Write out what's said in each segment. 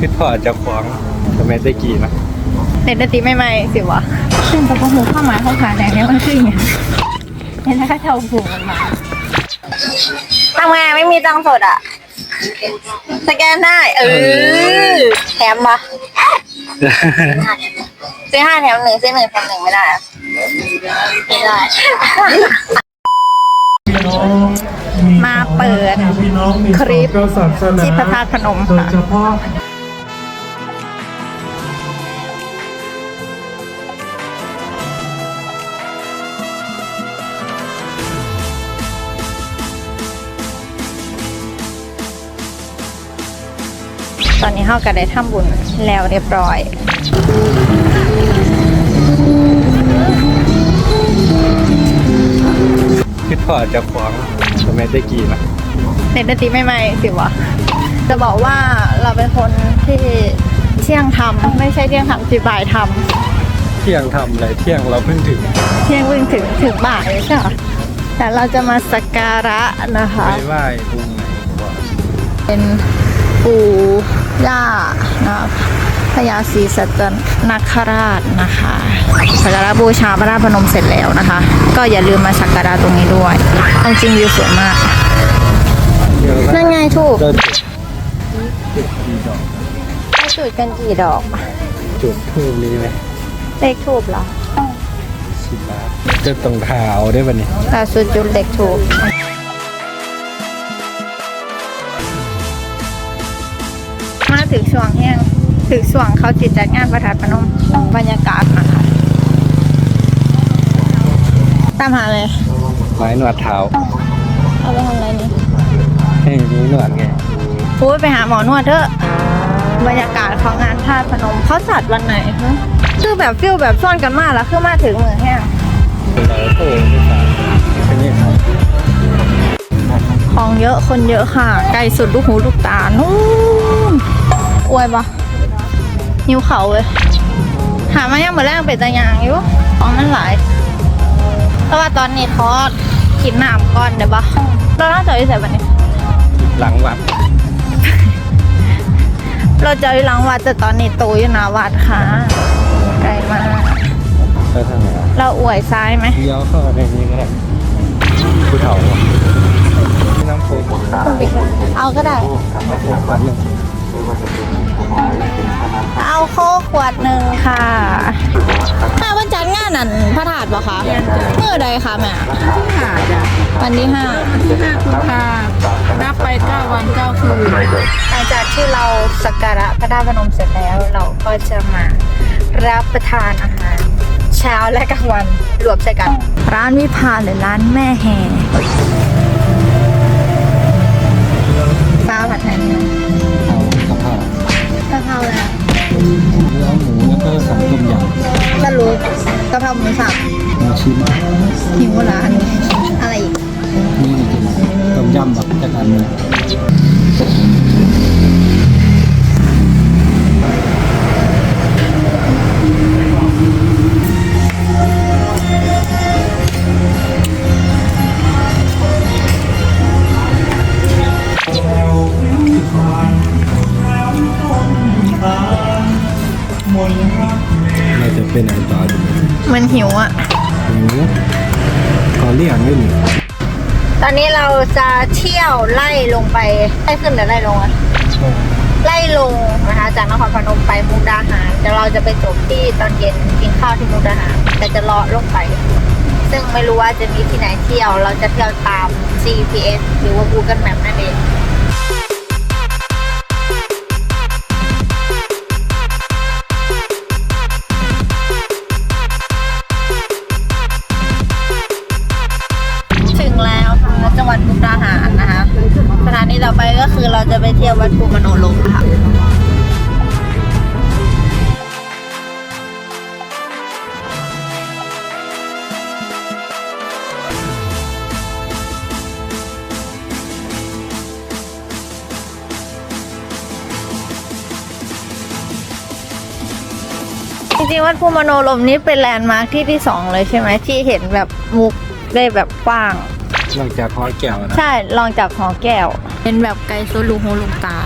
คิดพอจะฟ้องทำไมได้กี่นะเด็ดดนตรีใหม่ๆสิวะซึ่งแต่พอหูเข้ามาเข้าขาแดงเนี่ยมันคืออย่างเงี้ยเห็นแล้วก็เท่าผูมันมาทำไงไม่มีตังค์สดอะ สแกนได้เออแถมปะซื้อห้าแถมหนึ่งซื้อหนึ่งแถมหนึ่งไม่ได้อะไม่ได้ มาเปิดคลิปที่พระธาตุพนมโดยค่ะเฉพาะ อนนี้เฮาก็ได้ทำบุญแล้วเรียบร้อยคิดพอจะฟ้องทำไมได้กี่นะเด็ดดนตรีใหม่ๆสิวะจะบอกว่าเราเป็นคนที่เที่ยงทำไม่ใช่เที่ยงทำสิบ่ายทเที่ยงทำอะไรเที่ยงเราเพิ่งถึงำเที่ยงวิ่งถึงถึงบ่ายใช่ไหมแต่เราจะมาสักการะนะคะไปไหว้องค์ไหนก่อนเป็น ปู่ย่านะพญาศรีสัตนคราชนะคะสักการะบูชาพระธาตุพนมเสร็จแล้วนะคะ ก็อย่าลืมมาสักการะตรงนี้ด้วยเอาจริงวิวสวยมากเดี๋ยวนั่นไงถูกจะจุดจุดกี่ดอกให้จุดกันกี่ดอก จุดทูบนี้ไหมเลขทูบเหรอสิบบาทจะตรงเท้าได้ป่ะเนี่ยแต่สุดจุดเลขทูบ ถึงช่วงแห้งถึงช่วงเขาจิตจัดงานประทัดพนมบรรยากาศนะคะตามหาเลยไม้หนวดเท้าเอาไปทำอะไรนี่ให้มีหนวดไงพูดไปหาหมอนวดเถอะบรรยากาศของงานธาตุพนมเขาจัดวันไหนฮะคือแบบฟิลแบบซ่อนกันมากแล้วคือมาถึงเมืองแห้งเราโผล่ไปตามแค่นี้ครับของเยอะคนเยอะค่ะไกลสุดลูกหูลูกตานู่น อวยปะหิวเขาเลย หามายังเหมือนแรกเป็นตะยางอยู่ของมันหลายแต่ว่าตอนนี้ทอดกินน้ำก่อนเดี๋ยวปะเราน่าจะอยู่ใส่บันนี้ หลังวัด เราจะอยู่หลังวัดแต่ตอนนี้โตอยู่หนาวัดค่ะไกลมาก ไปทางไหนอะเราอวยซ้ายไหมเลี้ยวเข้าในนี้ก็ได้ผู้เฒ่าน้ำโค้กเอาก็ได้น้ำโค้กวันหนึ่ง เอาโคกขวดหนึ่งค่ะแม่วันจันทร์งานนั่นพระธาตุปะคะเมื่อใดคะแม่ค่ะจ้ะวันที่ห้าที่ห้ากุมภานับไปเก้าวันเก้าคืนหลังจากที่เราสักการะพระธาตุพนมเสร็จแล้ว เราก็จะมารับประทานอาหารเช้าและกลางวันรวมใส่กัน ร้านวิภาหรือร้านแม่แห่ปลาผัดไทย เอาเพราเพราแล้วเนื้อหมูแล้วก็สับต้มยำก็รู้กะเพราหมูสับมาชิมหิวร้านอะไรอีกนี่กินต้มยำแบบจากอันนี้เรา จะเที่ยวไล่ลงไปไล่ขึ้นหรือไล่ลงอะไล่ลงนะคะจากนครพนมไปมุกดาหารเดี๋ยวเราจะไปจบที่ตอนเย็นกินข้าวที่มุกดาหารแต่จะเลาะลงไป ซึ่งไม่รู้ว่าจะมีที่ไหนเที่ยว เราจะเที่ยวตาม GPS หรือว่า Google Map นั่นเองถึง จะไปเที่ยววัดภูมโนลมค่ะจริงๆวัดภูมโนลมนี้เป็นแลนด์มาร์คที่ที่สองเลยใช่ไหมที่เห็นแบบมุกได้แบบกว้างนอกจากคอแก้วนะ ใช่ลองจากหอแก้ว เป็นแบบไกลโซลูโฮลุงตา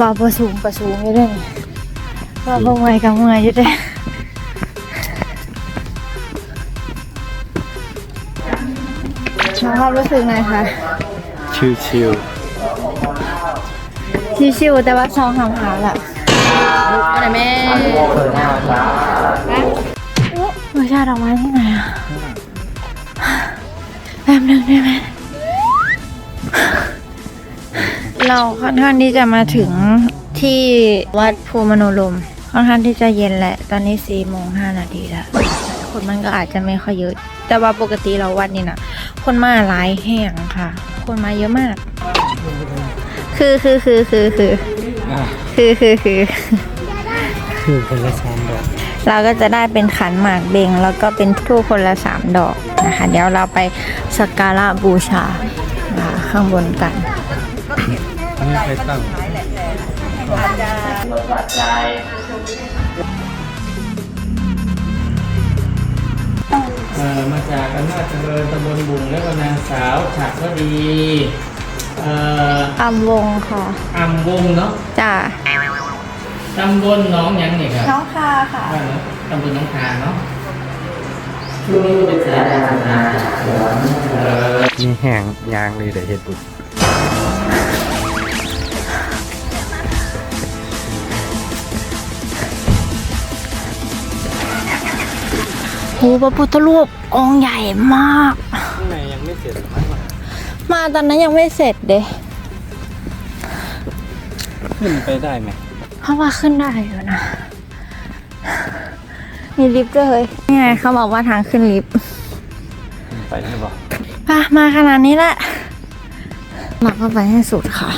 ว่าประสูงประสูงอยู่ด้วยนี่ว่าปงะมยกับเมยอยู่ด้วยควารู้สึกไงคะ ชิวชิวชิวๆแต่ว่าชอบทำงหางแบบอะไรแม่ นึงได้ไหมเราค่อนข้างที่จะมาถึงที่วัดภูมโนลมค่อนข้างที่จะเย็นแหละ ตอนนี้สี่โมงห้านาทีแล้วคนมันก็อาจจะไม่ค่อยเยอะ แต่ว่าปกติเราวัดนี่นะคนมาหลายแห่งค่ะ คนมาเยอะมาก คือคือคือคือคือๆอะคือคือคือคือคนละสามดอก เราก็จะได้เป็นขันหมากเบงแล้วก็เป็นทูบคนละสามดอกนะคะ เดี๋ยวเราไปสักการะบูชานะคะข้างบนกันอันนี้ใครตั้งเอ่อมาจากอำนาจเจริญตำบลบุงและก็นางสาวฉัตรวดีเอ่ออำวงค่ะอำวงเนาะจ้า ตำบลหน้องหยังเนี่ยครับน้องคาค่ะบ้านเนาะตำบลหน้องคาเนาะช่วงนี้ก็เป็นสายการงานเอ่อมีแห้งยางเลยแต่เห็ดบุญโหพระพุทธรูปองค์ใหญ่มาก ข้างในยังไม่เสร็จมั้งวะมาตอนนั้นยังไม่เสร็จเด้ขึ้นไปได้ไหม เพราะว่าขึ้นได้อยู่นะ มีลิฟต์ด้วยเฮ้ยนี่ไงเขาบอกว่าทางขึ้นลิฟต์ขึ้นไปได้ปะป่ะมาขนาดนี้แหละเราก็ไปให้สุดค่ะ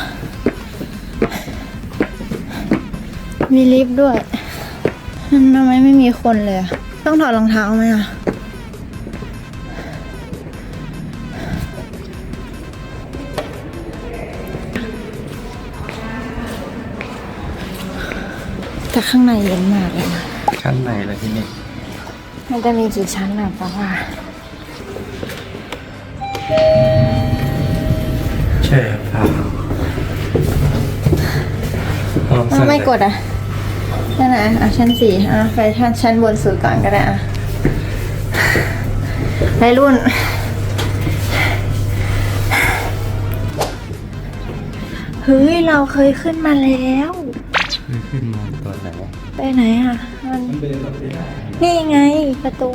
มีลิฟต์ด้วยทำไมไม่มีคนเลยอะต้องถอดรองเท้าไหมอะ แต่ข้างในเย็นมากเลยนะชั้นไหนล่ะที่นี่มันจะมีกี่ชั้นอะป้าว่า ใช่ครับลองอ้าสั่วงไม่กดอะนั่นไหนอะชั้นสี่อะไปชั้นชั้นบนสุดก่อนก็ได้อะไปรุ่น เฮ้ย เราเคยขึ้นมาแล้วขึ้นมาตอน ไปไหนอะมันนี่ไงประตู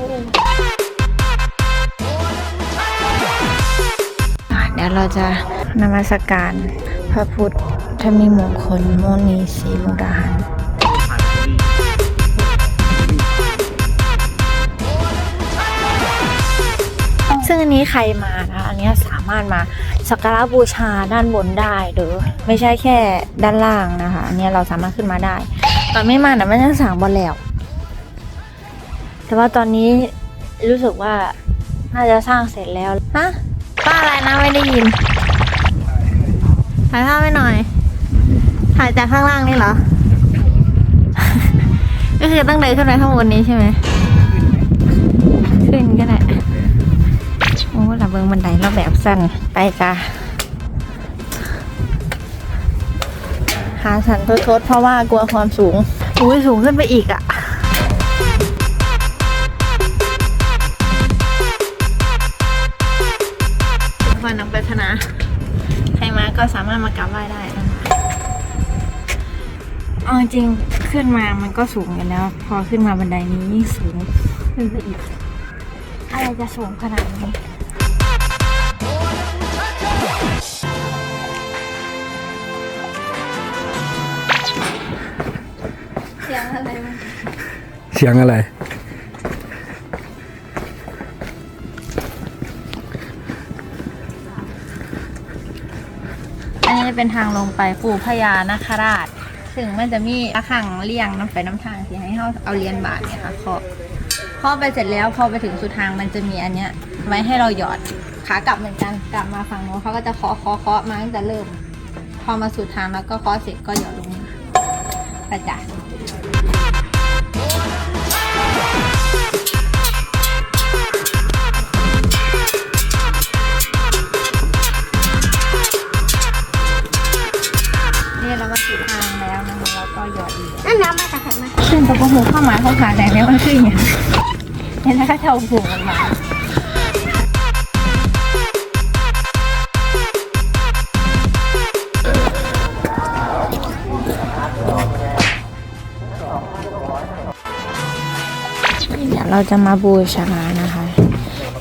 อะเดี๋ยวเราจะนมัสการพระพุทธมีมงคลโมนีสีมุกดาหารซึ่งอันนี้ใครมานะอันนี้สามารถมาสักการะบูชาด้านบนได้หรือไม่ใช่แค่ด้านล่างนะคะอันนี้เราสามารถขึ้นมาได้ ตอนไม่มาน่ะมันยังสั่งบอลแล้ว แต่ว่าตอนนี้รู้สึกว่าน่าจะสร้างเสร็จแล้วฮะป้าอะไรนะไม่ได้ยิน ถ่ายภาพไว้หน่อย ถ่ายจากข้างล่างนี่เหรอ ก็คือต้องเดินขึ้นไปข้างบนนี้ใช่ไหม ขึ้นก็ได้ โอ้ระเบิงบันไดเราแบบสั้น ไปจ้า หาสันทดๆเพราะว่ากลัวความสูง อุ้ยสูงขึ้นไปอีกอะ่ะวันนังปัฒนาใครมาก็สามารถมากราบไหว้ได้นะคะเอาจริงขึ้นมามันก็สูงอยู่แล้ว พอขึ้นมาบันไดนี้ยิ่งสูงขึ้นไปอีก อะไรจะสูงขนาดนี้ สียงอะไร อันนี้เป็นทางลงไปปู่พญานาคราช ถึงมันจะมีระฆังเลี่ยงน้ำไปน้ำทางที่ให้เขาเอาเหรียนบาทเนี่ยค่ะเคาะเคาะไปเสร็จแล้วพอไปถึงสุดทางมันจะมีอันเนี้ย ไว้ให้เราหยอดขากลับเหมือนกันกลับมาฝั่งโน้นเขาก็จะเคาะเคาะเคาะมาตั้งแต่เริ่ม พอมาสุดทางแล้วก็เคาะเสร็จก็หยอดลงมาประ หูเข้าหมายของขาแดงเนี่ยมันคืออย่างเงี้ยเห็นไหมคะเท่าผูกมันมาเดี๋ยวเราจะมาบูชานะคะ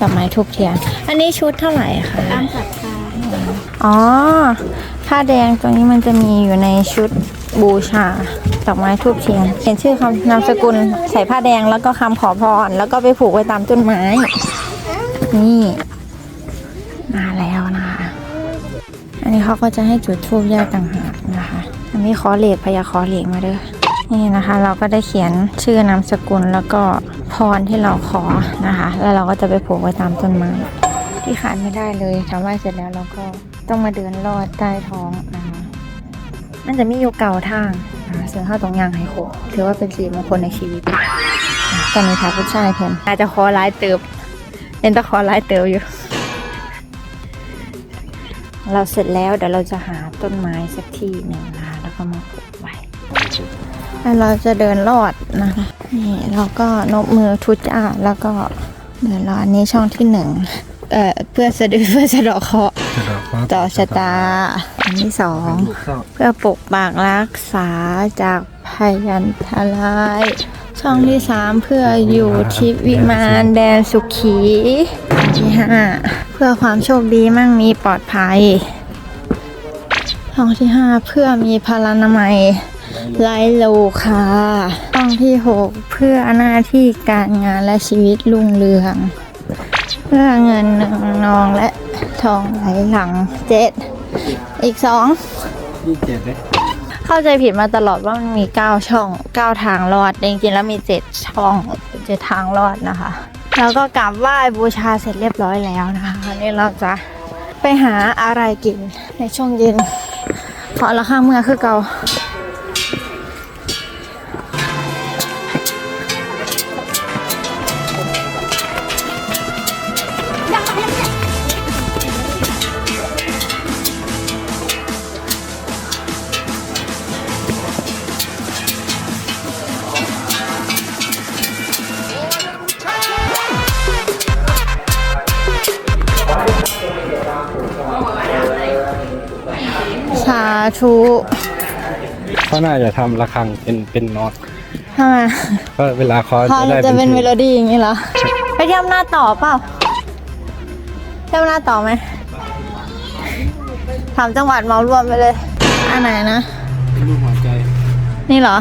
ดอกไม้ทุกเทียน อันนี้ชุดเท่าไหร่คะตามศรัทธาอ๋อ ผ้าแดงตรงนี้มันจะมีอยู่ในชุดบูชา ดอกไม้ทุกเทียนเขียนชื่อคำนามสกุลใส่ผ้าแดงแล้วก็คำขอพรแล้วก็ไปผูกไว้ตามต้นไม้ นี่มาแล้วนะคะอันนี้เขาก็จะให้จุดทูบแยกต่างหากนะคะ อันนี้ขอเหล็กพยาขอเหล็กมาเด้อนี่นะคะ เราก็ได้เขียนชื่อนามสกุลแล้วก็พรที่เราขอนะคะ แล้วเราก็จะไปผูกไว้ตามต้นไม้ที่ขาดไม่ได้เลยทำไหว้เสร็จแล้วเราก็ต้องมาเดินลอดใต้ท้องนะคะมันจะมีอยู่เก่าทาง นะคะซึ่งเข้าตรงยางไฮโคกถือว่าเป็นสีมงคลในชีวิตอะตอนนี้พาผู้ชายเพิ่นอาจจะขอร้ายเติบเล่นตะขอร้ายเติบอยู่ เราเสร็จแล้วเดี๋ยวเราจะหาต้นไม้สักที่หนึ่งนะคะแล้วก็มาปลูกไว้แล้วเราจะเดินลอดนะคะนี่เราก็นบมือทุจ้าแล้วก็เดินลอดอันนี้ช่องที่หนึ่งเอ่อเพื่อสะดือเพื่อสะเดอกเคราะห์ต่อชะตา อันที่สองเพื่อปกปักรักษาจากพยันทราย ช่องที่สามเพื่ออยู่ทิพย์วิมานแดนสุขีอันที่ห้าเพื่อความโชคดีมั่งมีปลอดภัย ช่องที่ห้าเพื่อมีพลานามัยไร้โลคาช่องที่หกเพื่อหน้าที่การงานและชีวิตรุ่งเรือง เพื่อเงินเนืองนองและทองไหลหลังเจ็ด อีกสองยี่เจ็ดเลยเข้าใจผิดมาตลอดว่ามันมี9ช่อง9ทางรอดแต่จริงๆแล้วมี7ช่องเจ็ดทางรอดนะคะ แล้วก็กราบไหว้บูชาเสร็จเรียบร้อยแล้วนะคะคราวนี้เราจะไปหาอะไรกินในช่วงเย็นขอละข้างเมื่อคือเก่า ธุเขาน่าจะทำระฆังเป็นเป็นน็อตทำไมก็เวลาเขาพอจะได้จะเป็นเมพลงโลดี้อย่างนี้เหรอ ไปเที่ยวหน้าต่อเปล่าเที่ยวหน้าต่อไหมถามจังหวัดเมารวมไปเลย อันไหนนะ รูปหัวใจ นี่เหรอ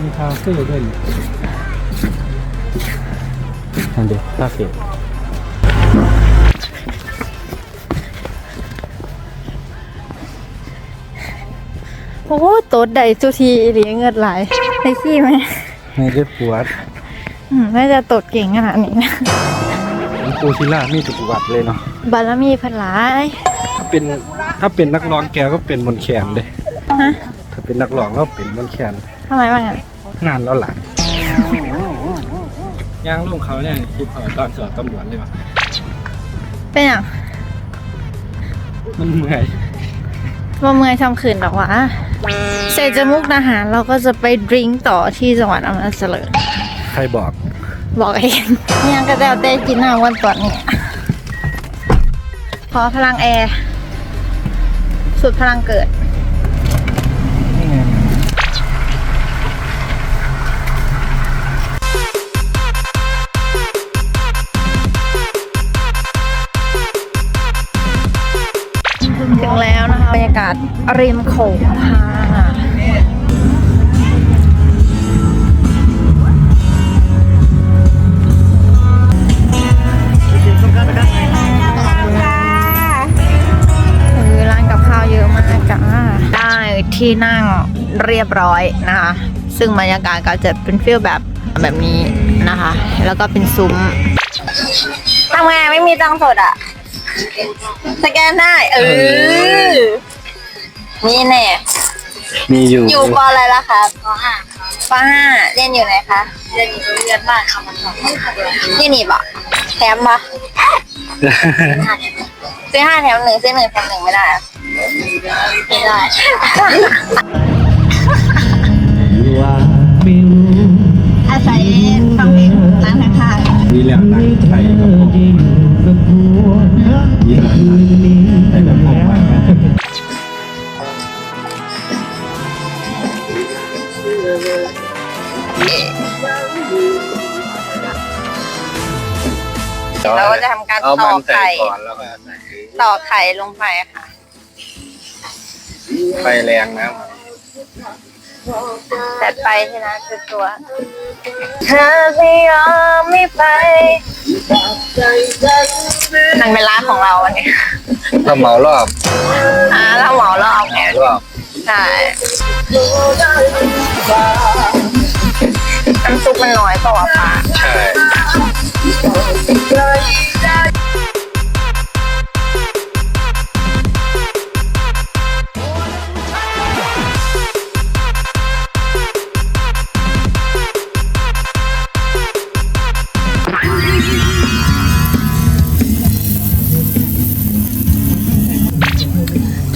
มีคาเฟ่ด้วยนี่นั่นเดียวคาเฟ่ โอ้โหโตดใดสุทีหรือเงินไหลายไปขี้ไหมไม่ได้ปวดอืมน่าจะตดเก่งขนาดนี้นะมันปูซิล่ามีแตุกวัดเลยเนาะบารมีเพันหลายถ้าเป็นถ้าเป็นนักร้องแกก็เป็นบนแขนเลยฮะถ้าเป็นนักร้องก็เป็นบนแขนทำไมบ้างอะนานแล้วหลังย่างลุงเขาเนี่ยคิดเอตอนสอบตำรวจเลยว่ะเป็นอย่างมันเมื่อย ว่าเมื่อยทำขืนหรอกวะเสร็จจากมุกดาหารเราก็จะไปดริงก์ต่อที่จังหวัดอำนาจเจริญใครบอก บอกเองยังกระเดวเต้กินน้ำวันก่อนเนี่ยขอพลังแอร์ สุดพลังเกิดาศริมโขงค่ะคือร้านกับข้าวเยอะมากจ้าได้ที่นั่งเรียบร้อยนะคะ ซึ่งบรรยากาศก็จะเป็นฟิลแบบแบบนี้นะคะ แล้วก็เป็นซุ้มทำไงไม่มีตังสดอะ สแกนได้ เออ นี่แน่มีอยู่อยู่ปออะไรล่ะคะปห้าปห้าเรียนอยู่ไหนคะเรียนอยู่โรงเรียนบ้านคำมันทองนี่นี่ปะแถมปะซื้อห้าแถมหนึ่งซื้อหนึ่งแถมหนึ่งไม่ได้เหรอไม่ได้ เราก็จะทำการเอาตมัอนกใส่ไข่ก่อนแล้วก็ใส่ตอกไข่ลงไปค่ะ ไฟแรงนะจัดไปที่นะคือตัวเธอไม่ยอมไม่ไปนั่นเป็นร้านของเราวันนี้เราเหมารอบอ่าเราเหมารอบไงรอบใช่น้ำซุปมันน้อยเปล่าวะป้าใช่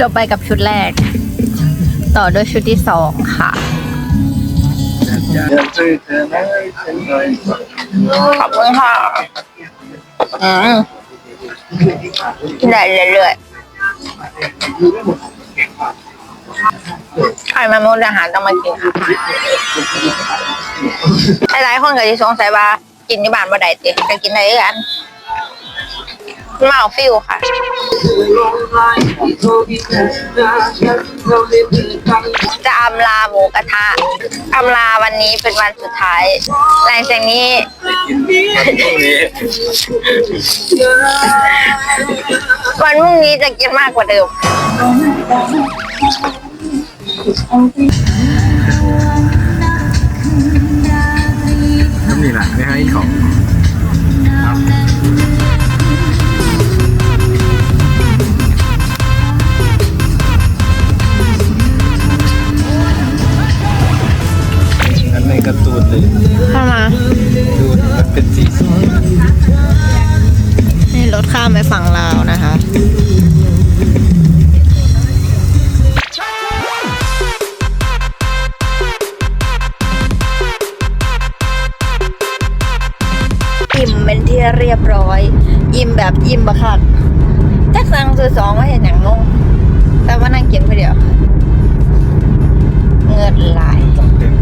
จบไปกับชุดแรก ต่อด้วยชุดที่สองค่ะ ขอบคุณค่ะอืมได้เรื่อยๆใครมามุกอาหารต้องมากินค่ะหลายๆคนก็จะสงสัยว่ากินที่บ้านบ่ได้ติก็กินได้คือกัน เมาฟิลค่ะ จะอำลาหมูกระทะอำลาวันนี้เป็นวันสุดท้าย หลังจากนี้ วันพรุ่งนี้วันพรุ่งนี้จะกินมากกว่าเดิม รียบร้อยอิ่มแบบอิ่มบะคักแจ็คสั่งซื้อสองมาเห็นอย่างลงแต่ว่านั่งกินคนเดียว เงินไหลายเต็ม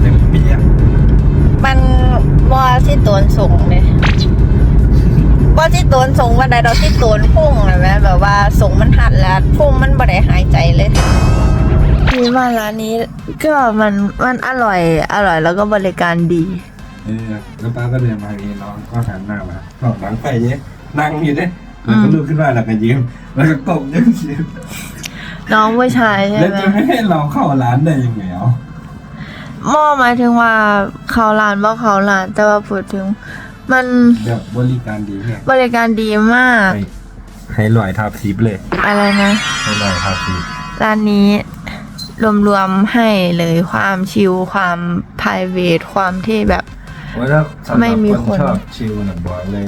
เต็มเปียกมันว่าที่ตวนสูงเลยว่าที่ตวนสูงว่าใดเราที่ตวนพุ่งเลยไหมแบบว่าสูงมันหัดแล้วพุ่งมันบ่ได้หายใจเลยที่มาร้านนี้ก็มันมันอร่อยอร่อยแล้วก็บริการดี เออแล้วป้าก็เดินมาเองน้องก็หันหน้ามาก็หลังไปเนี้ยนั่งอยู่เนี่ยแล้วก็ลุกขึ้นมาแล้วก็ยิ้มแล้วก็กบยิ้มยิ้มน้องผู้ชายใช่แล้วไหมจะไม่ให้เราเข้าร้านได้ยังไงอะหม้อหมายถึงว่าเขาร้านบ่เขาร้าน แต่ว่าพูดถึง มันแบบบริการดีเนี่ยบริการดีมาก ให้ให้ลอยทับซิปเลย อะไรนะ ให้ลอยทับซิปร้านนี้รวมๆให้เลยความชิลความ p r i v a t ความที่แบบ ว่าถ้าสำหไม่รับมีคนคนชอบชิลนะบอกเลย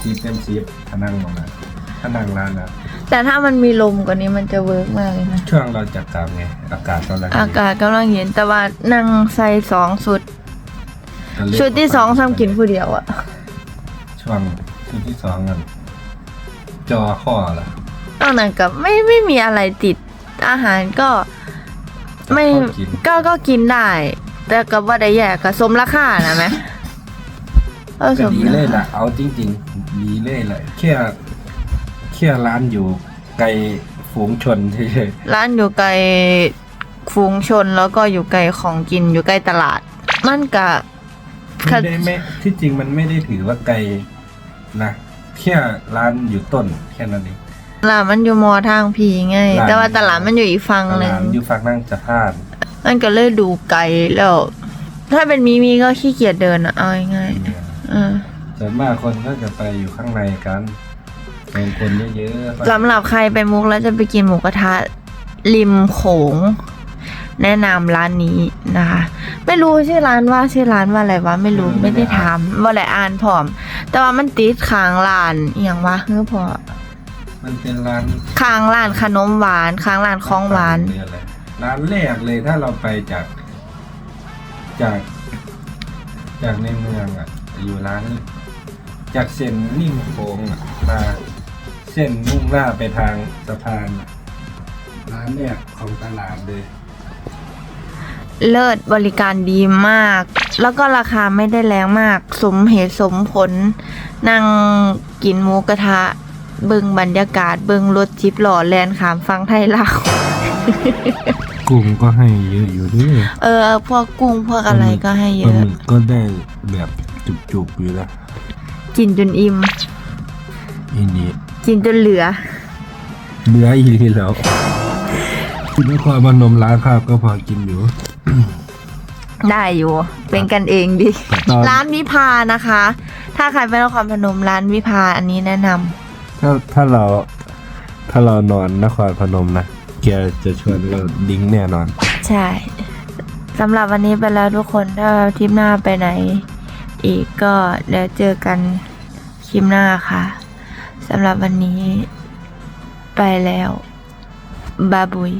ซิปเต็มซิปถ้านั่งตรงนั้นถ้านั่งร้านนะแต่ถ้ามันมีลมกว่านี้มันจะเวิร์กมากเลยนะ ช่วงเราจัดกลับไงอากาศกำลังดีอากาศกำลังเย็นแต่ว่านั่งใส่สองชุด ก็เลยชุดที่สองซ้ำกินผู้เดียวอะช่วงชุดที่สองกันจอข้อละนอกนั้นกับไม่ไม่มีอะไรติดอาหารก็ไม่ก็กินก็ก็กินได้ แต่กับว่าได้แย่กับสมราคานะไหมเออสก็มดีราเลยคาล่ะ เอาจริงๆดีเลยแหละแค่แค่ร้านอยู่ไกลฝูงชนเฉยร้านอยู่ไกลฝูงชนแล้วก็อยู่ไกลของกินอยู่ใกล้ตลาด มันกะๆไม่ได้ไม่ที่จริงมันไม่ได้ถือว่าไกลนะแค่ร้านอยู่ต้นแค่นั้นเอง ตลาดมันอยู่มอทางพีไง ร้าน แต่ว่าตลาดมันอยู่อีกฝั่งหนึ่ง ร้านอยู่ฝั่งนั่งจะพลาด มันก็เลยดูไกลแล้ว ถ้าเป็นมีมีก็ขี้เกียจเดินอะเอาง่ายๆอ่า ส่วนมากคนก็จะไปอยู่ข้างในกันเป็นคนเยอะๆสำหรับใครไปมุกแล้วจะไปกินหมูกระทะริมโขง แนะนำร้านนี้นะคะ ไม่รู้ชื่อร้านว่าชื่อร้านว่าอะไรวะไม่รู้ไม่ได้ถามว่าอะไรอ่านพร้อม แต่ว่ามันติดค้างร้านอหย่างวะเฮ้อพอมันเป็นร้านค้างร้านขนมหวานค้างร้านของหวานหรืออะไร ร้านแรกเลยถ้าเราไปจาก จากจากในเมืองอะ อยู่ร้าน จากเส้นริ่มโค้งอะมาเส้นมุ่งหน้าไปทางสะพาน ร้านเนี่ยของตลาดเลย เลิศบริการดีมาก แล้วก็ราคาไม่ได้แรงมาก สมเหตุสมผล นั่งกินหมูกระทะ เบิงบรรยากาศเบิงรถจิบหล่อแลนขามฟังไทยลาวกุ้งก็ให้เยอะอยู่ด้วยเออพวกกุ้งพวกอะไรก็ให้เยปลาอะ หมึกก็ได้แบบจุกๆอยู่แล้วกินจนอิ่ม อีนี่กินจนเหลือเนื้ออีกแล้วที่นครพนมร้านข้าวก็พอกินอยู่ ได้อยู่ เป็นกันเองดิตอนร้านวิภานะคะ ถ้าใครไปนครพนมร้านวิภาอันนี้แนะนำ ถ้าถ้าเราถ้าเรานอนนครพนมนะแกจะชวนเราดิ้งแน่นอน ใช่สำหรับวันนี้ไปแล้วทุกคนถ้าทริปหน้าไปไหน อีกก็เดี๋ยวเจอกันคลิปหน้าค่ะสำหรับวันนี้ไปแล้วบาบุย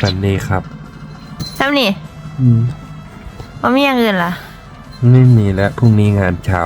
สันนี้ครับซ้ำนี่อืมว่ามีอย่างอื่นล่ะ ไม่มีแล้วพรุ่งนี้งานเช้า